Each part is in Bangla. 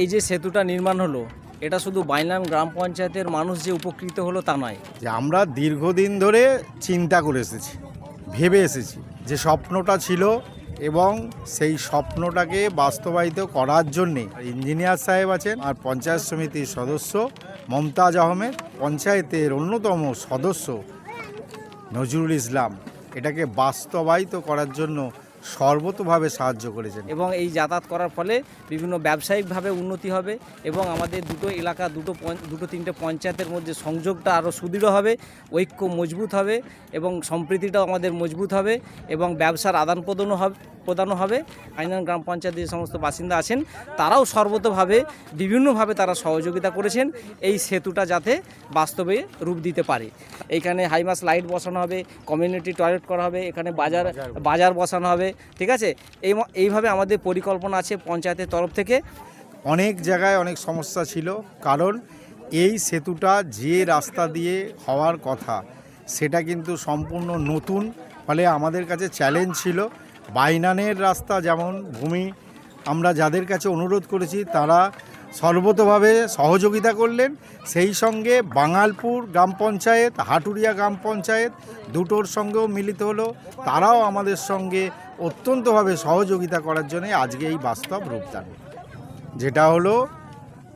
এই যে সেতুটা নির্মাণ হলো, এটা শুধু বাইনান গ্রাম পঞ্চায়েতের মানুষ যে উপকৃত হলো তা নয়। যে আমরা দীর্ঘদিন ধরে চিন্তা করে এসেছি, ভেবে এসেছি যে স্বপ্নটা ছিল এবং সেই স্বপ্নটাকে বাস্তবায়িত করার জন্যে ইঞ্জিনিয়ার সাহেব আছেন আর পঞ্চায়েত সমিতির সদস্য মমতাজ আহমেদ, পঞ্চায়েতের অন্যতম সদস্য নজরুল ইসলাম। এটাকে বাস্তবায়িত করার জন্য সর্বতভাবে সাহায্য করেছেন। এবং এই যাতায়াত করার ফলে বিভিন্ন ব্যবসায়িকভাবে উন্নতি হবে এবং আমাদের দুটো এলাকা দুটো দুটো তিনটে পঞ্চায়েতের মধ্যে সংযোগটা আরও সুদৃঢ় হবে ঐক্য মজবুত হবে এবং সম্প্রীতিটাও আমাদের মজবুত হবে এবং ব্যবসার আদান প্রদানও হবে প্রদানও হবে। আইনান গ্রাম পঞ্চায়েত যে সমস্ত বাসিন্দা আছেন তারাও সর্বতভাবে বিভিন্নভাবে তারা সহযোগিতা করেছেন এই সেতুটা যাতে বাস্তবে রূপ দিতে পারে। এইখানে হাইমাস লাইট বসানো হবে কমিউনিটি টয়লেট করা হবে এখানে বাজার। বাজার বসানো হবে ঠিক আছে? এই এইভাবে আমাদের পরিকল্পনা আছে পঞ্চায়েতের তরফ থেকে। অনেক জায়গায় অনেক সমস্যা ছিল, কারণ এই সেতুটা যে রাস্তা দিয়ে হওয়ার কথা, সেটা কিন্তু সম্পূর্ণ নতুন। ফলে আমাদের কাছে চ্যালেঞ্জ ছিল, বাইনানের রাস্তা যেমন ভূমি, আমরা যাদের কাছে অনুরোধ করেছি, তারা সর্বতভাবে সহযোগিতা করলেন। সেই সঙ্গে বাঙালপুর গ্রাম পঞ্চায়েত, হাটুরিয়া গ্রাম পঞ্চায়েত, দুটোর সঙ্গেও মিলিত হলো। তারাও আমাদের সঙ্গে অত্যন্তভাবে সহযোগিতা করার জন্য আজকে এই বাস্তব রূপদান। যেটা হলো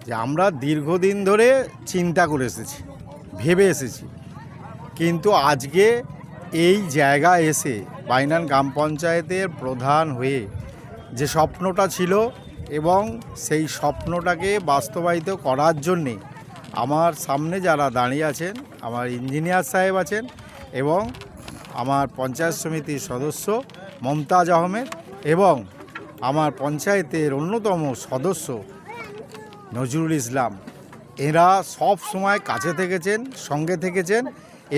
যে আমরা দীর্ঘদিন ধরে চিন্তা করে এসেছি, ভেবে এসেছি। কিন্তু আজকে এই জায়গা এসে বাইনান গ্রাম পঞ্চায়েতের প্রধান হয়ে যে স্বপ্নটা ছিল এবং সেই স্বপ্নটাকে বাস্তবায়িত করার জন্যে আমার সামনে যারা দাঁড়িয়ে আছেন, আমার ইঞ্জিনিয়ার সাহেব আছেন এবং আমার পঞ্চায়েত সমিতির সদস্য মমতাজ আহমেদ এবং আমার পঞ্চায়েতের অন্যতম সদস্য নজরুল ইসলাম। এরা সব সময় কাছে থেকেছেন, সঙ্গে থেকেছেন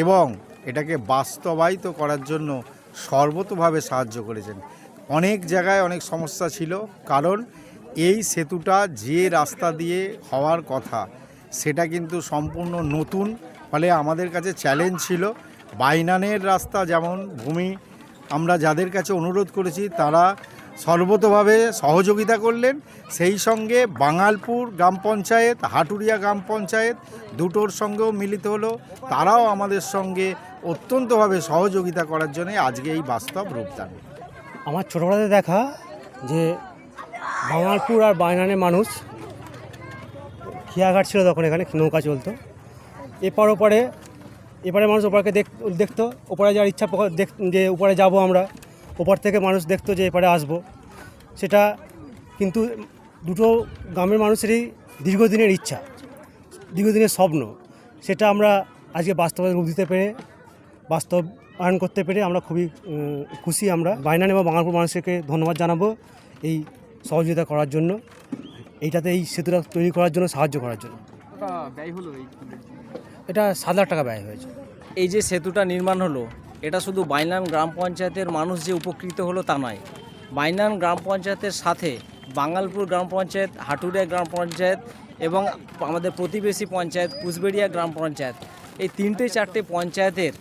এবং এটাকে বাস্তবায়িত করার জন্য সর্বতভাবে সাহায্য করেছেন। অনেক জায়গায় অনেক সমস্যা ছিল, কারণ এই সেতুটা যে রাস্তা দিয়ে হওয়ার কথা, সেটা কিন্তু সম্পূর্ণ নতুন। ফলে আমাদের কাছে চ্যালেঞ্জ ছিল বাইনানের রাস্তা যেমন ভূমি, আমরা যাদের কাছে অনুরোধ করেছি তারা সর্বতভাবে সহযোগিতা করলেন। সেই সঙ্গে বাঙালপুর গ্রাম পঞ্চায়েত, হাটুরিয়া গ্রাম পঞ্চায়েত দুটোর সঙ্গেও মিলিত হলো। তারাও আমাদের সঙ্গে অত্যন্তভাবে সহযোগিতা করার জন্য আজকে এই বাস্তব রূপদান। আমার ছোটোবেলাতে দেখা যে বাঙালপুর আর বাইনানের মানুষ খিয়াঘাট ছিল তখন এখানে নৌকা চলতো। এপার ওপারে এপারে মানুষ ওপারকে দেখ দেখতো, ওপারে যাওয়ার ইচ্ছা দেখ যে ওপারে যাব আমরা, ওপার থেকে মানুষ দেখতো যে এপারে আসব। সেটা কিন্তু দুটো গ্রামের মানুষেরই দীর্ঘদিনের ইচ্ছা, দীর্ঘদিনের স্বপ্ন। সেটা আমরা আজকে বাস্তবে রূপ দিতে পেরে, বাস্তবায়ন করতে পেরে আমরা খুবই খুশি আমরা। বাইনান এবং বাঙালপুর মানুষকে ধন্যবাদ জানাব এই সহযোগিতা করার জন্য, এইটাতে এই সেতুটা তৈরি করার জন্য, সাহায্য করার জন্য। এটা সাত লাখ টাকা ব্যয় হয়েছে। এই যে সেতুটা নির্মাণ হলো, এটা শুধু বাইনান গ্রাম পঞ্চায়েতের মানুষ যে উপকৃত হলো তা নয়। বাইনান গ্রাম পঞ্চায়েতের সাথে বাঙালপুর গ্রাম পঞ্চায়েত, হাটুরিয়া গ্রাম পঞ্চায়েত এবং আমাদের প্রতিবেশী পঞ্চায়েত, কুচবেড়িয়া গ্রাম পঞ্চায়েত, এই তিনটে চারটে পঞ্চায়েতের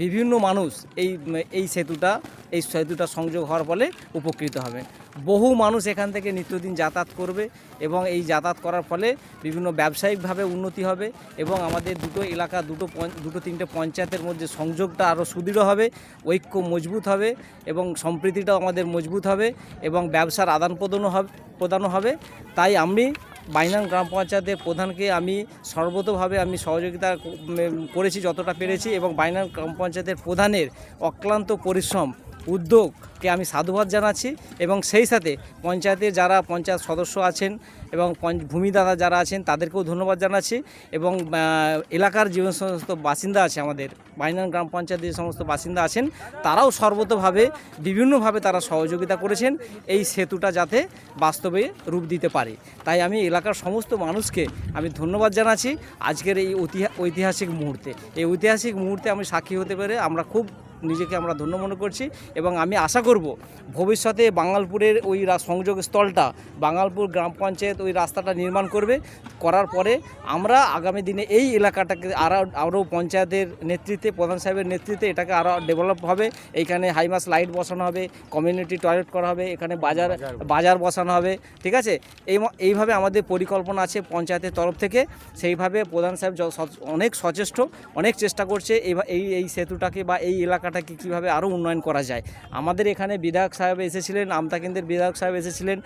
বিভিন্ন মানুষ এই এই সেতুটা এই সেতুটা সংযোগ হওয়ার ফলে উপকৃত হবে। বহু মানুষ এখান থেকে নিত্যদিন যাতায়াত করবে এবং এই যাতায়াত করার ফলে বিভিন্ন ব্যবসায়িকভাবে উন্নতি হবে এবং আমাদের দুটো এলাকা, দুটো দুটো তিনটে পঞ্চায়েতের মধ্যে সংযোগটা আরও সুদৃঢ় হবে, ঐক্য মজবুত হবে এবং সম্প্রীতিটাও আমাদের মজবুত হবে এবং ব্যবসার আদান প্রদানও হবে প্রদানও হবে। তাই আমি বাইনান গ্রাম পঞ্চায়েতের প্রধানকে আমি সর্বতভাবে আমি সহযোগিতা করেছি যতটা পেরেছি এবং বাইনান গ্রাম পঞ্চায়েতের প্রধানের অক্লান্ত পরিশ্রম উদ্যোগকে আমি সাধুবাদ জানাচ্ছি এবং সেই সাথে পঞ্চায়েতের যারা পঞ্চায়েত সদস্য আছেন এবং ভূমিদাতা যারা আছেন, তাদেরকেও ধন্যবাদ জানাচ্ছি এবং এলাকার যে সমস্ত বাসিন্দা আছে আমাদের, বাইনান গ্রাম পঞ্চায়েতের যে সমস্ত বাসিন্দা আছেন, তারাও সর্বতভাবে বিভিন্নভাবে তারা সহযোগিতা করেছেন এই সেতুটা যাতে বাস্তবে রূপ দিতে পারে। তাই আমি এলাকার সমস্ত মানুষকে আমি ধন্যবাদ জানাচ্ছি। আজকের এই ঐতিহা- ঐতিহাসিক মুহূর্তে, এই ঐতিহাসিক মুহূর্তে আমি সাক্ষী হতে পেরে আমরা খুব নিজেকে আমরা ধন্য মনে করছি এবং আমি আশা করব ভবিষ্যতে বাঙালপুরের ওই সংযোগ স্থলটা বাঙালপুর গ্রাম পঞ্চায়েত ওই রাস্তাটা নির্মাণ করবে করার পরে আমরা আগামী দিনে এই এলাকাটাকে আরও আরও পঞ্চায়েতের নেতৃত্বে প্রধান সাহেবের নেতৃত্বে এটাকে আরও ডেভেলপ হবে। এইখানে হাইমাস লাইট বসানো হবে কমিউনিটি টয়লেট করা হবে এখানে বাজার বাজার বসানো হবে। ঠিক আছে? এই এইভাবে আমাদের পরিকল্পনা আছে পঞ্চায়েতের তরফ থেকে। সেইভাবে প্রধান সাহেব অনেক সচেষ্ট অনেক চেষ্টা করছে। এই এই সেতুটাকে বা এই এলাকাটাকে কীভাবে আরও উন্নয়ন করা যায়। আমাদের এখানে বিধায়ক সাহেব এসেছিলেন আমতা কেন্দ্রের বিধায়ক সাহেব এসেছিলেন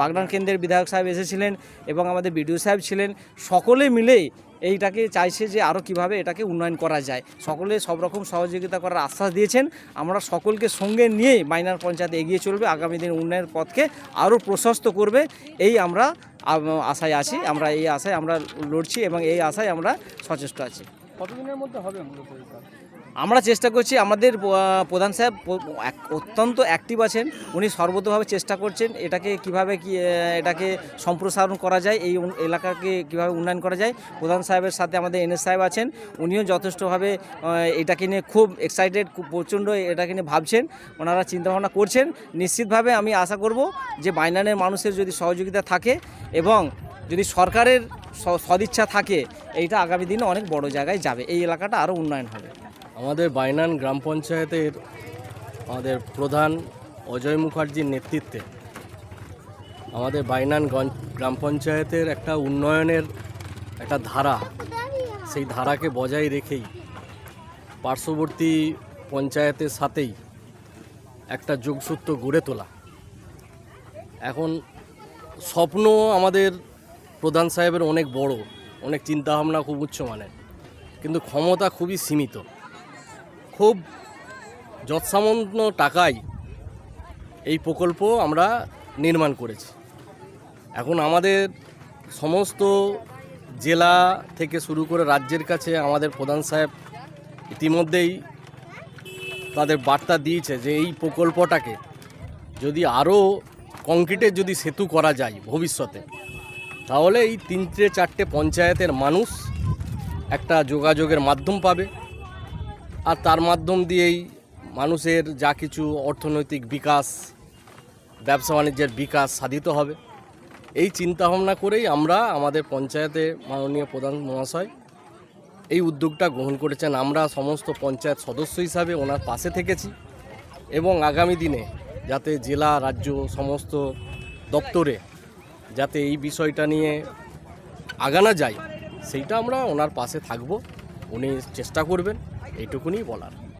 বাগনান কেন্দ্রের বিধায়ক সাহেব এসেছিলেন এবং আমাদের বিডিও সাহেব ছিলেন। সকলে মিলেই এইটাকে চাইছে যে আরও কীভাবে এটাকে উন্নয়ন করা যায়। সকলে সব রকম সহযোগিতা করার আশ্বাস দিয়েছেন। আমরা সকলকে সঙ্গে নিয়েই মাইনার পঞ্চায়েত এগিয়ে চলবে, আগামী দিন উন্নয়নের পথকে আরও প্রশস্ত করবে। এই আমরা আশায় আছি, আমরা এই আশায় আমরা লড়ছি এবং এই আশায় আমরা সচেষ্ট আছি। কতদিনের মধ্যে হবে মূলত? আমরা চেষ্টা করছি, আমাদের প্রধান সাহেব অত্যন্ত অ্যাক্টিভ আছেন। উনি সর্বতভাবে চেষ্টা করছেন এটাকে কীভাবে কি এটাকে সম্প্রসারণ করা যায়, এই এলাকাকে কীভাবে উন্নয়ন করা যায়। প্রধান সাহেবের সাথে আমাদের এনএস সাহেব আছেন, উনিও যথেষ্টভাবে এটাকে নিয়ে খুব এক্সাইটেড খুব প্রচণ্ড এটাকে নিয়ে ভাবছেন। ওনারা চিন্তাভাবনা করছেন। নিশ্চিতভাবে আমি আশা করব যে বাইনানের মানুষের যদি সহযোগিতা থাকে এবং যদি সরকারের সদিচ্ছা থাকে, এইটা আগামী দিনে অনেক বড় জায়গায় যাবে। এই এলাকাটা আরও উন্নয়ন হবে। আমাদের বাইনান গ্রাম পঞ্চায়েতের আমাদের প্রধান অজয় মুখার্জির নেতৃত্বে আমাদের বাইনান গ্রাম পঞ্চায়েতের একটা উন্নয়নের একটা ধারা, সেই ধারাকে বজায় রেখেই পার্শ্ববর্তী পঞ্চায়েতের সাথেই একটা যোগসূত্র গড়ে তোলা। এখন স্বপ্ন আমাদের প্রধান সাহেবের অনেক বড়, অনেক চিন্তাভাবনা খুব উচ্চমানের কিন্তু ক্ষমতা খুবই সীমিত। খুব যৎসামান্য টাকায় এই প্রকল্প আমরা নির্মাণ করেছি। এখন আমাদের সমস্ত জেলা থেকে শুরু করে রাজ্যের কাছে আমাদের প্রধান সাহেব ইতিমধ্যেই তাদের বার্তা দিয়েছে যে এই প্রকল্পটাকে যদি আরও কংক্রিটের যদি সেতু করা যায় ভবিষ্যতে, তাহলে এই তিনটে চারটে পঞ্চায়েতের মানুষ একটা যোগাযোগের মাধ্যম পাবে। আর তার মাধ্যম দিয়েই মানুষের যা কিছু অর্থনৈতিক বিকাশ, ব্যবসা বাণিজ্যের বিকাশ সাধিত হবে। এই চিন্তাভাবনা করেই আমরা আমাদের পঞ্চায়েতে মাননীয় প্রধান মহাশয় এই উদ্যোগটা গ্রহণ করেছেন। আমরা সমস্ত পঞ্চায়েত সদস্য হিসাবে ওনার পাশে থেকেছি এবং আগামী দিনে যাতে জেলা, রাজ্য সমস্ত দপ্তরে যাতে এই বিষয়টা নিয়ে আগানো যায়, সেইটা আমরা ওনার পাশে থাকব। উনি চেষ্টা করবেন। এইটুকুনি বলার।